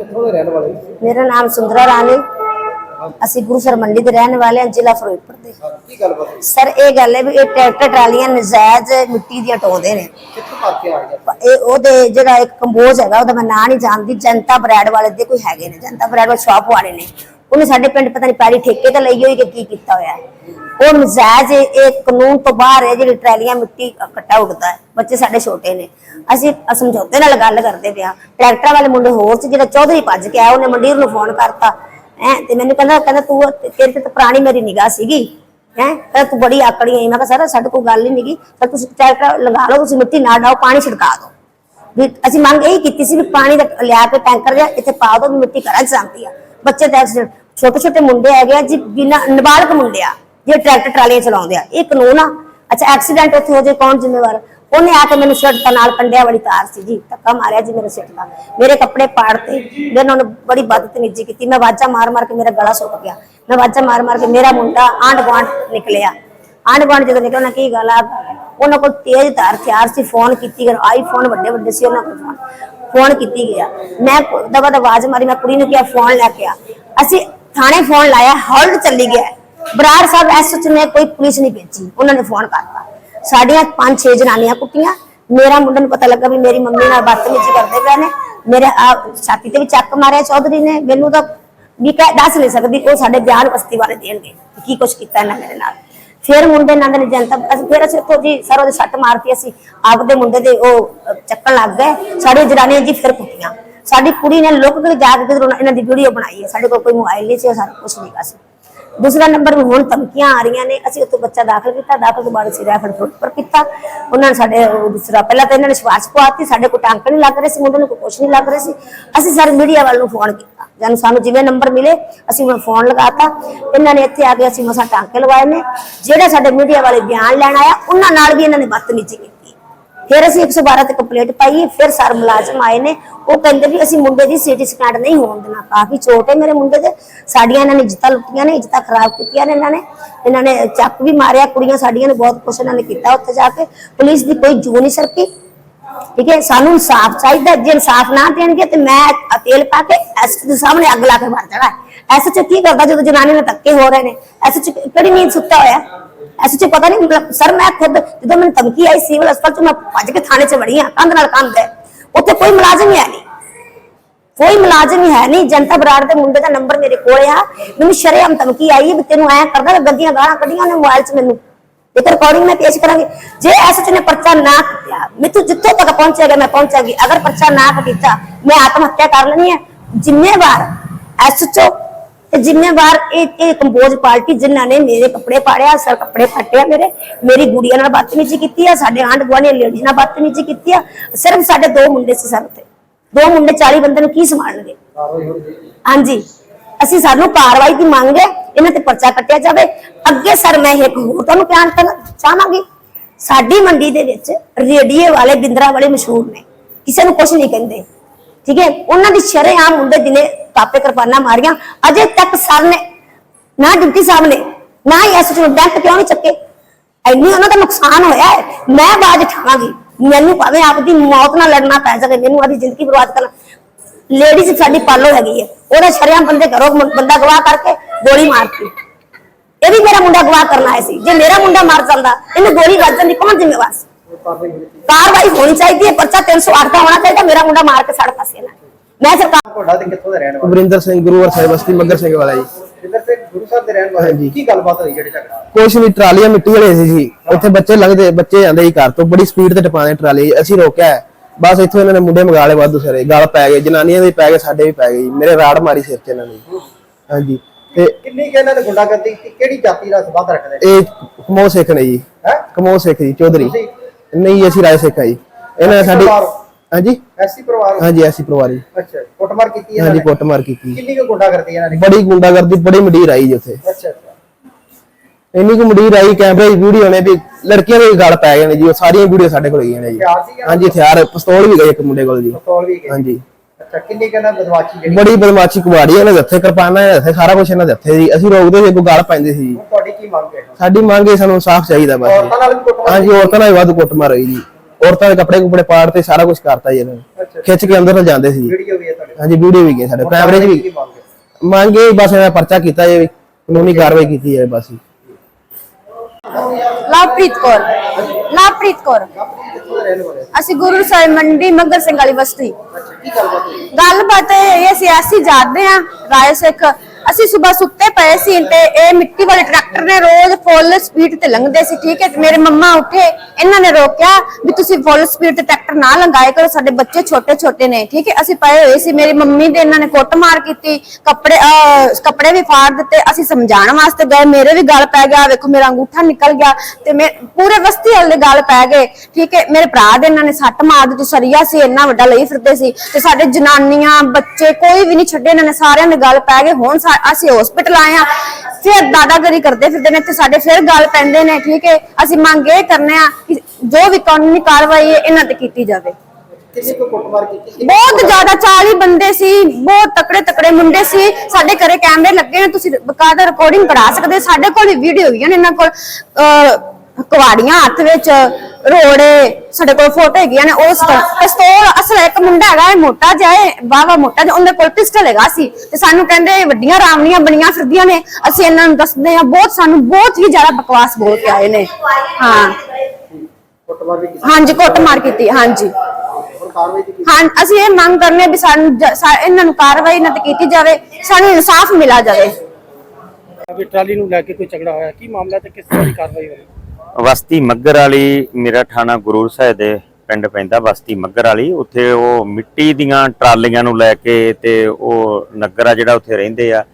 ਕਿੱਥੋਂ ਦੇ ਰਹਿਣ ਵਾਲੇ ਹੋ? ਮੇਰਾ ਨਾਮ ਸੁੰਦਰਾ ਰਾਣੀ ਅਸੀਂ ਗੁਰੂਸਰ ਮੰਡੀ ਦੇ ਰਹਿਣ ਵਾਲੇ ਹਾਂ ਜ਼ਿਲ੍ਹਾ ਫਿਰੋਜ਼ਪੁਰ ਦੇ। ਹਾਂ, ਕੀ ਗੱਲ ਬਾਤ ਸਰ ਇਹ ਗੱਲ ਹੈ ਵੀ ਇਹ ਟਰੈਕਟਰ ਟਰਾਲੀਆਂ ਨਜਾਇਜ਼ ਮਿੱਟੀ ਦੀਆਂ ਢੋਂਦੇ ਨੇ। ਕਿੱਥੋਂ ਮਾਰ ਕੇ ਆ ਗਿਆ ਇਹ ਉਹਦੇ ਜਿਹੜਾ ਇੱਕ ਕੰਬੋਜ ਹੈਗਾ ਉਹਦਾ ਮੈਂ ਨਾਂ ਨਹੀਂ ਜਾਣਦੀ। ਜਨਤਾ ਬਰੈਡ ਵਾਲੇ ਦੇ ਕੋਈ ਹੈਗੇ ਨੇ। ਜਨਤਾ ਬਰੈਡ ਵਾਲੇ ਸ਼ਾਪ ਵਾਲੇ ਨੇ। ਉਹਨੇ ਸਾਡੇ ਪਿੰਡ ਪਤਾ ਨਹੀਂ ਪੈਰੀ ਠੇਕੇ ਤੇ ਲਈ ਹੋਈ ਕਿ ਕੀ ਕੀਤਾ ਹੋਇਆ। ਹੈ ਉਹ ਨਜਾਇਜ਼ ਇਹ ਕਾਨੂੰਨ ਤੋਂ ਬਾਹਰ ਹੈ ਜਿਹੜੀ ਟਰਾਲੀਆਂ ਮਿੱਟੀ ਇਕੱਠਾ ਉੱਡਦਾ ਹੈ, ਬੱਚੇ ਸਾਡੇ ਛੋਟੇ ਨੇ। ਅਸੀਂ ਸਮਝੌਤੇ ਨਾਲ ਗੱਲ ਕਰਦੇ ਪਿਆ ਟਰੈਕਟਰ ਵਾਲੇ ਮੁੰਡੇ ਹੋਰ ਸੀ ਜਿਹੜਾ ਚੌਧਰੀ ਭੱਜ ਕੇ ਆਇਆ, ਉਹਨੇ ਮੰਡੀਰ ਨੂੰ ਫੋਨ ਕਰਤਾ। ਹੈ, ਤੇ ਮੈਨੂੰ ਕਹਿੰਦਾ ਕਹਿੰਦਾ ਤੂੰ ਤੇਰੇ ਤੇ ਪੁਰਾਣੀ ਮੇਰੀ ਨਿਗਾਹ ਸੀਗੀ। ਹੈ, ਕਹਿੰਦਾ ਤੂੰ ਬੜੀ ਆਕੜੀ ਆਈ। ਮੈਂ ਕਿਹਾ, ਸਰ, ਸਾਡੇ ਕੋਲ ਗੱਲ ਹੀ ਨਹੀਂਗੀ ਤਾਂ ਤੁਸੀਂ ਟਰੈਕਟਰ ਲਗਾ ਲਓ, ਤੁਸੀਂ ਮਿੱਟੀ ਨਾ ਡਾਓ, ਪਾਣੀ ਛਿੜਕਾ ਦਿਓ। ਵੀ ਅਸੀਂ ਮੰਗ ਇਹੀ ਕੀਤੀ ਸੀ ਵੀ ਪਾਣੀ ਦਾ ਲਿਆ ਕੇ ਟੈਂਕਰ ਜਿਹਾ ਇੱਥੇ ਪਾ ਦਿਓ, ਵੀ ਮਿੱਟੀ ਘਰਾਂ 'ਚ ਜਾਂਦੀ ਆ। ਬੱਚੇ ਤਾਂ ਐਕਸੀਡੈਂਟ ਛੋਟੇ ਛੋਟੇ ਮੁੰਡੇ ਹੈਗੇ ਆ ਜੀ ਬਿਨਾ ਨਾਬਾਲਗ ਮੁੰਡੇ ਆ। ਜੇ ਟਰੈਕਟਰ ਟਰਾਲੀਆਂ ਚਲਾਉਂਦੇ ਆ। ਇਹ ਕਾਨੂੰਨ ਆ। ਅੱਛਾ ਐਕਸੀਡੈਂਟ ਉੱਥੇ ਹੋ ਜੇ ਕੌਣ ਜ਼ਿੰਮੇਵਾਰ? ਉਹਨੇ ਆ ਕੇ ਮੈਨੂੰ ਸਿਰ ਨਾਲ ਕੰਡਿਆਂ ਵਾਲੀ ਤਾਰ ਸੀ ਜੀ। ਧੱਕਾ ਮਾਰਿਆ ਜੀ ਮੇਰੇ ਸਿਰ ਦਾ। ਮੇਰੇ ਕੱਪੜੇ ਪਾੜਤੇ ਮੈਨੂੰ ਉਹਨੇ ਬੜੀ ਬਦਤਮੀਜ਼ੀ ਕੀਤੀ। ਮੈਂ ਵਾਜਾ ਮਾਰ ਮਾਰ ਕੇ ਮੇਰਾ ਗਲਾ ਸੁੱਕ ਗਿਆ। ਮੈਂ ਵਾਜਾ ਮਾਰ ਮਾਰ ਕੇ ਮੇਰਾ ਮੁੰਡਾ ਆਂਢ ਗੁਆਂਢ ਨਿਕਲਿਆ। ਆਂਢ ਗੁਆਂਢ ਜਦੋਂ ਨਿਕਲਿਆ, ਉਹਨਾਂ ਕੀ ਗੱਲ ਆ ਉਹਨਾਂ ਕੋਲ ਤੇਜ਼ ਧਾਰ ਹਥਿਆਰ ਸੀ ਫੋਨ ਕੀਤੀ ਗਏ ਆਈਫੋਨ ਵੱਡੇ ਵੱਡੇ ਸੀ ਉਹਨਾਂ ਕੋਲ ਫੋਨ ਕੀਤੀ ਗਿਆ। ਮੈਂ ਦਵਾ ਦਾ ਆਵਾਜ਼ ਮਾਰੀ, ਮੈਂ ਕੁੜੀ ਨੂੰ ਕਿਹਾ ਫੋਨ ਲੈ ਕੇ ਆ। ਅਸੀਂ ਥਾਣੇ ਫੋਨ ਲਾਇਆ ਹੌਲਡ ਚੱਲੀ ਗਿਆ। ਬਰਾੜ ਸਾਹਿਬ ਐਸਐਚ ਨੇ ਕੋਈ ਪੁਲਿਸ ਨਹੀਂ ਭੇਜੀ, ਉਹਨਾਂ ਨੇ ਫੋਨ ਕਰਤਾ। ਸਾਡੀਆਂ ਪੰਜ ਛੇ ਜਨਾਨੀਆਂ ਕੁੱਟੀਆਂ। ਮੇਰਾ ਮੁੰਡੇ ਨੂੰ ਪਤਾ ਲੱਗਾ ਵੀ ਮੇਰੀ ਮੰਮੀ ਨਾਲ ਬਦਤਮੀਜ਼ੀ ਕਰਦੇ ਪਏ ਨੇ। ਮੇਰੇ ਛਾਤੀ ਤੇ ਵੀ ਚੱਕ ਮਾਰਿਆ ਚੌਧਰੀ ਨੇ। ਮੈਨੂੰ ਤਾਂ ਵੀ ਕਹਿ, ਦੱਸ ਨਹੀਂ ਸਕਦੀ ਉਹ ਸਾਡੇ ਬਿਆਨ ਬਸਤੀ ਵਾਲੇ ਦੇਣਗੇ ਕੀ ਕੁਛ ਕੀਤਾ ਇਹਨਾਂ ਮੇਰੇ ਨਾਲ। ਫਿਰ ਮੁੰਡੇ ਨੰਦ ਨੇ ਜਨਤਾ ਫਿਰ ਅਸੀਂ ਉੱਥੋਂ ਜੀ ਸਰ ਉਹਦੇ ਸੱਟ ਮਾਰਤੀ, ਅਸੀਂ ਆਪਦੇ ਮੁੰਡੇ ਦੇ ਉਹ ਚੱਕਣ ਲੱਗ ਗਏ। ਸਾਡੇ ਜਨਾਨੀਆਂ ਜੀ ਫਿਰ ਕੁੱਟੀਆਂ। ਸਾਡੀ ਕੁੜੀ ਨੇ ਲੁੱਕ ਕੇ ਜਾ ਕੇ ਇਹਨਾਂ ਦੀ ਵੀਡੀਓ ਬਣਾਈ ਹੈ। ਸਾਡੇ ਕੋਲ ਕੋਈ ਮੋਬਾਈਲ ਨਹੀਂ ਸੀ ਸਾਰਾ ਕੁਝ ਨਹੀਂ ਸੀ ਦੂਸਰਾ ਨੰਬਰ ਹੁਣ ਧਮਕੀਆਂ ਆ ਰਹੀਆਂ ਨੇ, ਅਸੀਂ ਉੱਥੇ ਬੱਚਾ ਦਾਖਲ ਕੀਤਾ, ਦਾਖਲ ਤੋਂ ਬਾਅਦ ਅਸੀਂ ਰੈਫਰ ਫੁੱਟ ਕੀਤਾ। ਉਹਨਾਂ ਨੇ ਸਾਡੇ ਦੂਸਰਾ, ਪਹਿਲਾਂ ਤਾਂ ਇਹਨਾਂ ਨੇ ਸਵਾਸ ਪਵਾਤੀ, ਸਾਡੇ ਕੋਲ ਟਾਂਕ ਨਹੀਂ ਲੱਗ ਰਹੇ ਸੀ, ਮੁੰਡੇ ਨੂੰ ਕੋਈ ਕੁਝ ਨਹੀਂ ਲੱਗ ਰਹੇ ਸੀ। ਅਸੀਂ ਸਾਰੇ ਮੀਡੀਆ ਵੱਲ ਨੂੰ ਫੋਨ ਕੀਤਾ ਜਦ ਸਾਨੂੰ ਜਿਵੇਂ ਨੰਬਰ ਮਿਲੇ, ਅਸੀਂ ਉਹਨਾਂ ਫੋਨ ਲਗਾਤਾ। ਇਹਨਾਂ ਨੇ ਇੱਥੇ ਆ ਕੇ ਅਸੀਂ ਮਸਾ ਟਾਂਕੇ ਲਵਾਏ ਨੇ। ਜਿਹੜੇ ਸਾਡੇ ਮੀਡੀਆ ਵਾਲੇ ਬਿਆਨ ਲੈਣ ਆਇਆ, ਉਹਨਾਂ ਨਾਲ ਵੀ ਇਹਨਾਂ ਨੇ ਬਦਤਮੀਜ਼ੀ ਕੀਤੀ। ਫਿਰ ਅਸੀਂ 112 ਤੇ ਕੰਪਲੇਂਟ ਪਾਈ, ਫਿਰ ਸਰ ਮੁਲਾਜ਼ਮ ਆਏ ਨੇ। ਉਹ ਕਹਿੰਦੇ ਵੀ ਅਸੀਂ ਮੁੰਡੇ ਦੀ ਸੀਟੀ ਸਕੈਨ ਨਹੀਂ ਹੋਣ ਦੇਣਾ, ਕਾਫੀ ਚੋਟ ਮੇਰੇ ਮੁੰਡੇ ਦੇ। ਸਾਡੀਆਂ ਇਹਨਾਂ ਨੇ ਇੱਜ਼ਤਾਂ ਲੁੱਟੀਆਂ ਨੇ, ਇੱਜ਼ਤਾਂ ਖਰਾਬ ਕੀਤੀਆਂ ਨੇ ਇਹਨਾਂ ਨੇ। ਇਹਨਾਂ ਨੇ ਚੱਕ ਵੀ ਮਾਰਿਆ, ਕੁੜੀਆਂ ਸਾਡੀਆਂ ਨੇ ਬਹੁਤ ਕੁਛ ਇਹਨਾਂ ਨੇ ਕੀਤਾ ਉੱਥੇ ਜਾ ਕੇ। ਪੁਲਿਸ ਦੀ ਕੋਈ ਜੂ ਨਹੀਂ ਸਰਕੀ। ਠੀਕ ਹੈ, ਸਾਨੂੰ ਇਨਸਾਫ ਚਾਹੀਦਾ, ਜੇ ਇਨਸਾਫ ਨਾ ਦੇਣਗੇ ਤੇ ਮੈਂ ਆਹ ਤੇਲ ਪਾ ਕੇ ਐਸ ਦੇ ਸਾਹਮਣੇ ਅੱਗ ਲਾ ਕੇ ਮਾਰ ਦੇਣਾ ਐਸ ਚ ਕੀ ਕਰਦਾ ਜਦੋਂ ਜਨਾਨੀ ਨਾਲ ਧੱਕੇ ਹੋ ਰਹੇ ਨੇ? ਐਸ ਚ ਕਿਹੜੀ ਨੀਂਦ ਸੁੱਤਾ ਹੋਇਆ? ਐਸ ਪਤਾ ਨਹੀਂ ਮਤਲਬ ਸਰ ਮੈਂ ਖੁਦ ਜਦੋਂ ਮੈਨੂੰ ਧਮਕੀ ਆਈ ਸਿਵਲ ਹਸਪਤਾਲ ਚ, ਮੈਂ ਭੱਜ ਕੇ ਥਾਣੇ ਚ ਵੜੀ ਆ, ਕੰਧ ਨਾਲ ਕੰਧ। ਹੈ ਉੱਥੇ ਕੋਈ ਮੁਲਾਜ਼ਮ ਹੀ ਹੈ ਨਹੀਂ ਕੋਈ ਮੁਲਾਜ਼ਮ ਹੀ ਹੈ ਨਹੀਂ ਜਨਤਾ ਬਰਾੜ ਦੇ ਮੁੰਡੇ ਦਾ ਨੰਬਰ ਮੇਰੇ ਕੋਲ ਆ। ਮੈਨੂੰ ਸ਼ਰੇਆਮ ਧਮਕੀ ਆਈ ਵੀ ਤੈਨੂੰ ਐ ਕਰਦਾ ਤੇ ਗਾਲਾਂ ਕੱਢੀਆਂ ਉਹਨੇ ਮੋਬਾਈਲ 'ਚ ਮੈਨੂੰ। ਇਹ ਰਿਕਾਰਡਿੰਗ ਮੈਂ ਪੇਸ਼ ਕਰਾਂਗੀ। ਜੇ ਐਸਐਚ ਨੇ ਪਰਚਾ ਨਾ ਕੀਤਾ ਮੈਥੋਂ ਜਿੱਥੋਂ ਤੱਕ ਪਹੁੰਚੇਗਾ ਮੈਂ ਪਹੁੰਚਾਂਗੀ ਅਗਰ ਪਰਚਾ ਨਾ ਕੀਤਾ ਮੈਂ ਆਤਮ ਹੱਤਿਆ ਕਰ ਲੈਣੀ ਹੈ ਜ਼ਿੰਮੇਵਾਰ ਐਸਐਚਓ ਜ਼ਿੰਮੇਵਾਰ ਇਹ ਇਹ ਕੰਪੋਜ਼ ਪਾਰਟੀ ਜਿਨ੍ਹਾਂ ਨੇ ਮੇਰੇ ਕੱਪੜੇ ਪਾੜਿਆ ਸਰ ਕੱਪੜੇ ਫੱਟਿਆ ਮੇਰੇ, ਮੇਰੀ ਗੁੜੀਆ ਨਾਲ ਬਦਤਮੀਜ਼ੀ ਕੀਤੀ ਆ, ਸਾਡੇ ਆਂਢ ਗੁਆਂਢੀ ਲੇਡੀ ਨਾਲ ਬਦਤਮੀਜ਼ੀ ਕੀਤੀ ਆ, ਸਿਰਫ ਸਾਡੇ ਦੋ ਮੁੰਡੇ ਸੀ ਸਰ ਉੱਤੇ। ਦੋ ਮੁੰਡੇ 40 ਬੰਦੇ ਨੂੰ ਕੀ ਸੰਭਾਲਣਗੇ? ਹਾਂਜੀ। ਅਸੀਂ ਸਾਨੂੰ ਕਾਰਵਾਈ ਦੀ ਮੰਗ ਹੈ, ਇਹਨਾਂ ਤੇ ਪਰਚਾ ਕੱਟਿਆ ਜਾਵੇ। ਅੱਗੇ ਸਰ ਮੈਂ ਇੱਕ ਹੋਰ ਤੁਹਾਨੂੰ ਬਿਆਨ ਕਰਨਾ ਚਾਹਾਂਗੀ। ਸਾਡੀ ਮੰਡੀ ਦੇ ਵਿੱਚ ਰੇਡੀਏ ਵਾਲੇ ਬਿੰਦਰਾ ਵਾਲੇ ਮਸ਼ਹੂਰ ਨੇ। ਕਿਸੇ ਨੂੰ ਕੁਝ ਨਹੀਂ ਕਹਿੰਦੇ। ਠੀਕ ਹੈ? ਉਹਨਾਂ ਦੀ ਸ਼ਰੇਆਮ ਮੁੰਡੇ ਦਿਨੇ ਕਾਪੇ ਕਿਰਪਾਨਾਂ ਮਾਰੀਆਂ, ਅਜੇ ਤੱਕ ਸਰ ਨੇ ਨਾ ਡਿਪਟੀ ਸਾਹਿਬ ਨੇ, ਨਾ ਹੀ ਐਸਐਚਓ ਬੈਂਕ ਕਿਉਂ ਨਹੀਂ ਚੱਕੇ? ਇੰਨੀ ਉਹਨਾਂ ਦਾ ਨੁਕਸਾਨ ਹੋਇਆ ਹੈ, ਮੈਂ ਬਾਜ ਠਾਵਾਂਗੀ। ਮੈਨੂੰ ਭਾਵੇਂ ਆਪਦੀ ਮੌਤ ਨਾਲ ਲੜਨਾ ਪੈ ਸਕੇ ਮੈਨੂੰ ਆਪਦੀ ਜ਼ਿੰਦਗੀ ਬਰਬਾਦ ਕਰਨਾ। ਲੇਡੀਜ਼ ਸਾਡੀ ਪਾਲੋ ਹੈਗੀ ਹੈ। ਉਹਦਾ ਸ਼ਰਿਆਮ ਬੰਦੇ ਘਰੋਂ ਬੰਦਾ ਗਵਾਹ ਕਰਕੇ ਗੋਲੀ ਮਾਰਤੀ ਇਹ ਵੀ ਮੇਰਾ ਮੁੰਡਾ ਗਵਾਹ ਕਰਨਾ ਆਇਆ ਸੀ। ਜੇ ਮੇਰਾ ਮੁੰਡਾ ਮਰ ਜਾਂਦਾ, ਇਹਨੂੰ ਗੋਲੀ ਵੱਜ ਦੀ ਕੌਣ ਜ਼ਿੰਮੇਵਾਰ ਸੀ? ਕਾਰਵਾਈ ਹੋਣੀ ਚਾਹੀਦੀ ਕਾਰਵਾਈ ਹੋਣੀ ਚਾਹੀਦੀ ਹੈ ਪਰਚਾ 308 ਦਾ ਹੋਣਾ ਚਾਹੀਦਾ ਮੇਰਾ ਮੁੰਡਾ ਮਾਰ ਕੇ ਸੜ ਪਾਸੇ ਨਾ। ਮੈਂ ਸਰਕਾਰ ਤੁਹਾਡਾ ਤੇ ਕਿੱਥੋਂ ਦੇ ਰਹਿਣ ਵਾਲੇ? ਵਰਿੰਦਰ ਸਿੰਘ ਗੁਰੂਵਰ ਸਾਹਿਬ ਬਸਤੀ ਮੱਗਰ ਸਿੰਘ ਵਾਲਾ ਜੀ। ਜਿੱਧਰ ਤੇ ਗੁਰੂ ਸਾਹਿਬ ਦੇ ਰਹਿਣ ਵਾਲੇ। ਕੀ ਗੱਲਬਾਤ ਹੋਈ ਜਿਹੜੇ ਝਗੜਾ? ਕੁਛ ਵੀ ਟਰਾਲੀਆਂ ਮਿੱਟੀ ਵਾਲੇ ਸੀ ਜੀ। ਉੱਥੇ ਬੱਚੇ ਲੰਘਦੇ ਬੱਚੇ ਆਂਦੇ ਸੀ ਘਰ ਤੋਂ ਬੜੀ ਸਪੀਡ ਤੇ ਟਪਾਉਂਦੇ ਟਰਾਲੀ ਅਸੀਂ ਰੋਕਿਆ। ਬਸ ਇੱਥੋਂ ਇਹਨਾਂ ਨੇ ਮੁੰਡੇ ਮੰਗਾ ਲਏ ਵਾਧੂ ਸਾਰੇ। ਗਲ ਪੈ ਗਏ ਜਨਾਨੀਆਂ ਦੇ ਵੀ ਪੈ ਗਏ ਸਾਡੇ ਵੀ ਪੈ ਗਏ ਮੇਰੇ ਰਾੜ ਮਾਰੀ ਸਿਰ 'ਚ ਇਹਨਾਂ ਨੇ। ਜੀ। ਹਾਂਜੀ। ਤੇ ਕਿੰਨੀ ਕਿ ਇਹਨਾਂ ਨੇ ਗੁੰਡਾਗਰਦੀ ਕੀਤੀ? ਕਿਹੜੀ ਜਾਤੀ ਦਾ ਸੰਬੰਧ ਰੱਖਦੇ ਇਹ ਕਮੋ ਸਿੱਖ ਨੇ ਜੀ। ਹੈ? ਕਮੋ ਸਿੱਖ ਜੀ ਚੌਧਰੀ। ਨਹੀਂ ਅਸੀਂ ਰਾਏ ਸਿੱਖ ਆ ਜੀ। ਇਹਨਾਂ ਨੇ ਸਾਡੀ ਪਰਿਵਾਰ? ਹਾਂਜੀ? ਐਸੀ ਪਰਿਵਾਰ ਹੋ? ਹਾਂਜੀ ਐਸੀ ਪਰਿਵਾਰੀ ਅੱਛਾ ਕੁੱਟਮਾਰ ਕੀਤੀ ਇਹਨਾਂ ਹਾਂਜੀ ਨੇ? ਕੁੱਟਮਾਰ ਕੀਤੀ। ਕਿੰਨੀ ਕੁ ਗੁੰਡਾਗਰਦੀ ਇਹਨਾਂ ਨੇ ਬੜੀ ਗੁੰਡਾਗਰਦੀ ਬੜੀ ਮੰਡੀਰ ਆਈ ਜੀ ਉੱਥੇ। ਅੱਛਾ ਅੱਛਾ। ਇੰਨੀ ਕੁ ਮੰਡੀਰ ਆਈ ਕੈਮਰੇ ਦੀ ਵੀਡੀਓ ਨੇ ਵੀ ਲੜਕੀਆਂ ਦੇ ਵੀ ਗਲ ਪੈ ਗਏ ਨੇ ਜੀ ਉਹ ਸਾਰੀਆਂ ਵੀਡੀਓ ਸਾਡੇ ਕੋਲ ਗਈਆਂ ਨੇ ਜੀ। ਹਥਿਆਰ ਸੀਗਾ? ਹਾਂਜੀ ਹਥਿਆਰ ਪਿਸਤੌਲ ਵੀ ਗਏ ਇੱਕ ਮੁੰਡੇ ਕੋਲ ਜੀ। ਪਿਸਤੌਲ ਵੀ ਗਏ। ਹਾਂਜੀ। ਅੱਛਾ ਕਿੰਨੀ ਕੁ ਇਹਨਾਂ ਬਦਮਾਸ਼ੀ ਜਿਹੜੀ ਬੜੀ ਬਦਮਾਸ਼ੀ ਕੁਵਾੜੀ ਇਹਨਾਂ ਦੇ ਹੱਥੇ ਕਿਰਪਾਨਾਂ ਇਹਨਾਂ ਦੇ ਹੱਥੇ ਸਾਰਾ ਕੁਝ ਇਹਨਾਂ ਦੇ ਹੱਥੇ ਜੀ ਅਸੀਂ ਰੋਕਦੇ ਸੀ ਅੱਗੋਂ ਗਲ ਪੈਂਦੇ ਸੀ। ਜੀ ਹੁਣ ਤੁਹਾਡੀ ਕੀ ਮੰਗ ਹੈ? ਸਾਡੀ ਮੰਗ ਹੈ ਸਾਨੂੰ ਸਾਫ਼ ਚਾਹੀਦਾ ਬਸ ਔਰਤਾਂ ਨਾਲ ਵੀ ਕੁੱਟਮਾਰ ਹਾਂਜੀ ਔਰਤਾਂ ਨਾਲ ਵੀ ਵੱਧ ਕੁੱਟਮਾਰ ਹੋਈ ਜੀ। ਔਰਤਾਂ ਦੇ ਕੱਪੜੇ ਕੁਪੜੇ ਪਾੜ ਤੇ ਸਾਰਾ ਕੁਝ ਕਰਤਾ ਜੀ ਇਹਨਾਂ ਨੇ। ਖਿੱਚ ਕੇ ਅੰਦਰ ਲਿਜਾਂਦੇ ਸੀ। ਜੀ। ਵੀਡੀਓ ਵੀ ਹੈ ਤੁਹਾਡੇ ਹਾਂਜੀ ਵੀਡੀਓ ਵੀ ਗਏ ਸਾਡੇ ਕੈਮਰੇ 'ਚ ਕੀ ਵੀ ਮੰਗ ਹੈ? ਮੰਗੇ ਬਸ ਇਹਨਾਂ ਪਰਚਾ ਕੀਤਾ ਜਾਵੇ ਕਾਨੂੰਨੀ ਕਾਰਵਾਈ ਕੀਤੀ ਜਾਵੇ ਬਸ ਜੀ। ਲਵਪ੍ਰੀਤ ਕੌਰ। ਲਵਪ੍ਰੀਤ ਕੌਰ? ਅਸੀਂ ਗੁਰੂ ਸਾਹਿਬ ਮੰਡੀ ਮੱਗਰ ਸਿੰਘ ਵਾਲੀ ਬਸਤੀ। ਕੀ ਗੱਲਬਾਤ ਹੋਈ? ਗੱਲਬਾਤ ਇਹ ਅਸੀਂ ਐਸੀ ਜਾਂਦੇ ਆ ਰਾਏ ਸਿੱਖ ਅਸੀਂ ਸਵੇਰ ਸੁੱਤੇ ਪਏ ਸੀ ਤੇ ਇਹ ਮਿੱਟੀ ਵਾਲੇ ਟਰੈਕਟਰ ਨੇ ਰੋਜ਼ ਫੁੱਲ ਸਪੀਡ ਤੇ ਲੰਘਦੇ ਸੀ, ਠੀਕ ਹੈ? ਮੇਰੇ ਮੰਮਾ ਉੱਠੇ, ਇਹਨਾਂ ਨੇ ਰੋਕਿਆ ਵੀ ਤੁਸੀਂ ਫੁੱਲ ਸਪੀਡ ਤੇ ਟਰੈਕਟਰ ਨਾ ਲੰਘਾਏ ਕਰੋ, ਸਾਡੇ ਬੱਚੇ ਛੋਟੇ ਛੋਟੇ ਨੇ, ਠੀਕ ਹੈ? ਅਸੀਂ ਪਏ ਹੋਏ ਸੀ, ਮੇਰੀ ਮੰਮੀ ਦੇ ਇਹਨਾਂ ਨੇ ਕੁੱਟਮਾਰ ਕੀਤੀ, ਕੱਪੜੇ ਕੱਪੜੇ ਵੀ ਫਾੜ ਦਿੱਤੇ, ਅਸੀਂ ਸਮਝਾਉਣ ਵਾਸਤੇ ਗਏ, ਮੇਰੇ ਵੀ ਗਲ ਪੈ ਗਿਆ, ਵੇਖੋ ਮੇਰਾ ਅੰਗੂਠਾ ਨਿਕਲ ਗਿਆ ਤੇ ਮੈਂ ਪੂਰੇ ਵਸਤੀ ਵਾਲੇ ਦੇ ਗਲ ਪੈ ਗਏ, ਠੀਕ ਹੈ? ਮੇਰੇ ਭਰਾ ਦੇ ਇਹਨਾਂ ਨੇ ਸੱਟ ਮਾਰ ਦਿੱਤੀ, ਸਰੀਆ ਸੀ, ਇੰਨਾ ਵੱਡਾ ਲਈ ਫਿਰਦੇ ਸੀ ਤੇ ਸਾਡੇ ਜਨਾਨੀਆਂ, ਬੱਚੇ ਕੋਈ ਵੀ ਨਹੀਂ ਛੱਡੇ, ਇਹਨਾਂ ਨੇ ਸਾਰਿਆਂ ਦੇ ਗਲ ਪੈ ਗਏ, ਹੁਣ ਅਸੀਂ ਹਸਪੀਟਲ ਆਏ ਆ ਫਿਰ ਦਾਦਾਗਰੀ ਕਰਦੇ ਫਿਰਦੇ ਨੇ ਤੇ ਸਾਡੇ ਫਿਰ ਗਲ ਪੈਂਦੇ ਨੇ ਠੀਕ ਹੈ? ਅਸੀਂ ਮੰਗ ਇਹ ਕਰਨੇ ਆ ਕਿ ਜੋ ਵੀ ਕਾਨੂੰਨੀ ਕਾਰਵਾਈ ਹੈ ਇਹਨਾਂ ਤੇ ਕੀਤੀ ਜਾਵੇ। ਕਿੰਨੀ ਕੋ ਕੁੱਟਮਾਰ ਕੀਤੀ? ਕਿੰਨੀ ਬਹੁਤ ਜ਼ਿਆਦਾ 40 ਬੰਦੇ ਸੀ ਬਹੁਤ ਤਕੜੇ ਤਕੜੇ ਮੁੰਡੇ ਸੀ। ਸਾਡੇ ਘਰੇ ਕੈਮਰੇ ਲੱਗੇ ਨੇ ਤੁਸੀਂ ਬਕਾਇਦਾ ਰਿਕਾਰਡਿੰਗ ਕਰਾ ਸਕਦੇ। ਸਾਡੇ ਕੋਲ ਵੀ ਵੀਡੀਓ ਹੋਈਆਂ ਨੇ ਇਹਨਾਂ ਕੋਲ ਅਹ, ਕੁਹਾੜੀਆਂ ਹੱਥ ਵਿੱਚ। ਰੋੜੇ ਸਾਡੇ ਕੋਲ ਫੋਟੋ ਹੈਗੀਆਂ ਨੇ ਉਸ ਤੋਂ ਪਿਸਤੌਲ ਅਸਲ ਇੱਕ ਮੁੰਡਾ ਹੈਗਾ, ਇਹ ਮੋਟਾ ਜਿਹਾ ਬਾਵਾ ਮੋਟਾ ਜਿਹਾ, ਉਹਦੇ ਕੋਲ ਪਿਸਟਲ ਹੈਗਾ ਸੀ। ਤੇ ਸਾਨੂੰ ਕਹਿੰਦੇ ਵੱਡੀਆਂ ਰਾਮਣੀਆਂ ਬਣੀਆਂ ਫਿਰਦੀਆਂ ਨੇ। ਅਸੀਂ ਇਹਨਾਂ ਨੂੰ ਦੱਸਦੇ ਆ ਬਹੁਤ ਸਾਨੂੰ ਬਹੁਤ ਹੀ ਜ਼ਿਆਦਾ ਬਕਵਾਸ ਬੋਲ ਕੇ ਆਏ ਨੇ। ਹਾਂ। ਕੁੱਟਮਾਰ ਵੀ ਕੀਤੀ ਹਾਂਜੀ, ਕੁੱਟਮਾਰ ਕੀਤੀ, ਹਾਂਜੀ। ਹੁਣ ਕਾਰਵਾਈ ਦੀ ਹਾਂ, ਅਸੀਂ ਇਹ ਮੰਗ ਕਰਨੇ ਵੀ ਸਾਨੂੰ ਜ- ਸਾ- ਇਹਨਾਂ ਨੂੰ ਕਾਰਵਾਈ ਇਹਨਾਂ ਤੇ ਕੀਤੀ ਜਾਵੇ, ਸਾਨੂੰ ਇਨਸਾਫ ਮਿਲਾ ਜਾਵੇ। ਵੀ ਟਰਾਲੀ ਨੂੰ ਲੈ ਕੇ ਕੋਈ ਝਗੜਾ ਹੋਇਆ, ਕੀ ਮਾਮਲਾ ਤੇ ਕਿਸ ਤਰ੍ਹਾਂ ਦੀ ਕਾਰਵਾਈ ਹੋਈ? ਵਸਤੀ ਮੱਗਰ ਵਾਲੀ, ਮੇਰਾ ਥਾਣਾ ਗੁਰੂ ਸਾਹਿਬ ਦੇ ਪਿੰਡ ਪੈਂਦਾ, ਵਸਤੀ ਮੱਗਰ ਵਾਲੀ। ਉੱਥੇ ਉਹ ਮਿੱਟੀ ਦੀਆਂ ਟਰਾਲੀਆਂ ਨੂੰ ਲੈ ਕੇ ਤੇ ਉਹ ਨਗਰ ਆ ਜਿਹੜਾ ਉੱਥੇ ਰਹਿੰਦੇ ਆ।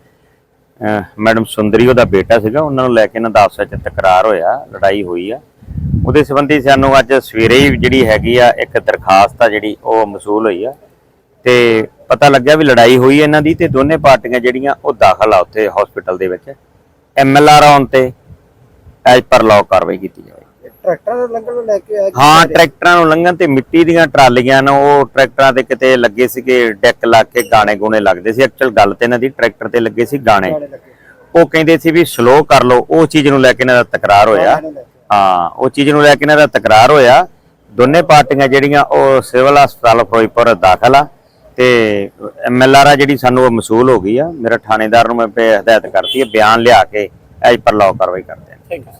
ਮੈਡਮ ਸੁੰਦਰੀ, ਉਹਦਾ ਬੇਟਾ ਸੀਗਾ, ਉਹਨਾਂ ਨੂੰ ਲੈ ਕੇ ਇਹਨਾਂ ਦਾ ਆਪਸ ਵਿੱਚ ਤਕਰਾਰ ਹੋਇਆ, ਲੜਾਈ ਹੋਈ ਆ। ਉਹਦੇ ਸੰਬੰਧੀ ਸਾਨੂੰ ਅੱਜ ਸਵੇਰੇ ਹੀ ਜਿਹੜੀ ਹੈਗੀ ਆ, ਇੱਕ ਦਰਖਾਸਤ ਆ ਜਿਹੜੀ ਉਹ ਮਸੂਲ ਹੋਈ ਆ। ਤੇ ਪਤਾ ਲੱਗਿਆ ਵੀ ਲੜਾਈ ਹੋਈ ਇਹਨਾਂ ਦੀ ਤੇ ਦੋਨੇ ਪਾਰਟੀਆਂ ਜਿਹੜੀਆਂ ਉਹ ਦਾਖਲ ਆ ਉੱਥੇ ਹਸਪੀਟਲ ਦੇ ਵਿੱਚ। ਐਮਐਲਆਰ ਆਉਣ ਤੇ। ਐਜ ਪਰ ਲਾਅ ਕਾਰਵਾਈ ਕੀਤੀ ਜਾਵੇ। ਟਰੈਕਟਰ ਨੂੰ ਲੰਘਣ ਨੂੰ ਲੈ ਕੇ ਆਇਆ ਹਾਂ ਟਰੈਕਟਰਾਂ ਨੂੰ ਲੰਘਣ ਤੇ ਮਿੱਟੀ ਦੀਆਂ ਟਰਾਲੀਆਂ ਨੂੰ ਉਹ ਟਰੈਕਟਰਾਂ ਤੇ ਕਿਤੇ ਲੱਗੇ ਸੀਗੇ ਡੈਕ ਲਾ ਕੇ ਗਾਣੇ ਗੂਣੇ ਲੱਗਦੇ ਸੀ। ਐਕਚੁਅਲ ਗੱਲ ਤੇ ਇਹਨਾਂ ਦੀ ਟਰੈਕਟਰ ਤੇ ਲੱਗੇ ਸੀ ਗਾਣੇ। ਉਹ ਕਹਿੰਦੇ ਸੀ ਵੀ ਸਲੋ ਕਰ ਲਓ ਉਹ ਚੀਜ਼ ਨੂੰ ਲੈ ਕੇ ਇਹਨਾਂ ਦਾ ਤਕਰਾਰ ਹੋਇਆ। ਹਾਂ ਉਹ ਚੀਜ਼ ਨੂੰ ਲੈ ਕੇ ਇਹਨਾਂ ਦਾ ਤਕਰਾਰ ਹੋਇਆ। ਦੋਨੇ ਪਾਰਟੀਆਂ ਜਿਹੜੀਆਂ ਉਹ ਸਿਵਲ ਹਸਪਤਾਲ ਫਿਰੋਜ਼ਪੁਰ ਦਾਖਲ ਆ ਤੇ ਐਮਐਲਆਰ ਆ ਜਿਹੜੀ ਸਾਨੂੰ ਉਹ ਮਸੂਲ ਹੋ ਗਈ ਆ। ਮੇਰਾ ਥਾਣੇਦਾਰ ਨੂੰ ਮੈਂ ਹਦਾਇਤ ਕਰਤੀ ਹੈ ਬਿਆਨ ਲਿਆ ਕੇ ਐਜ ਪਰ ਲਾਅ ਕਾਰਵਾਈ ਕਰਦੇ ਆ ਥੈਂਕ ਯੂ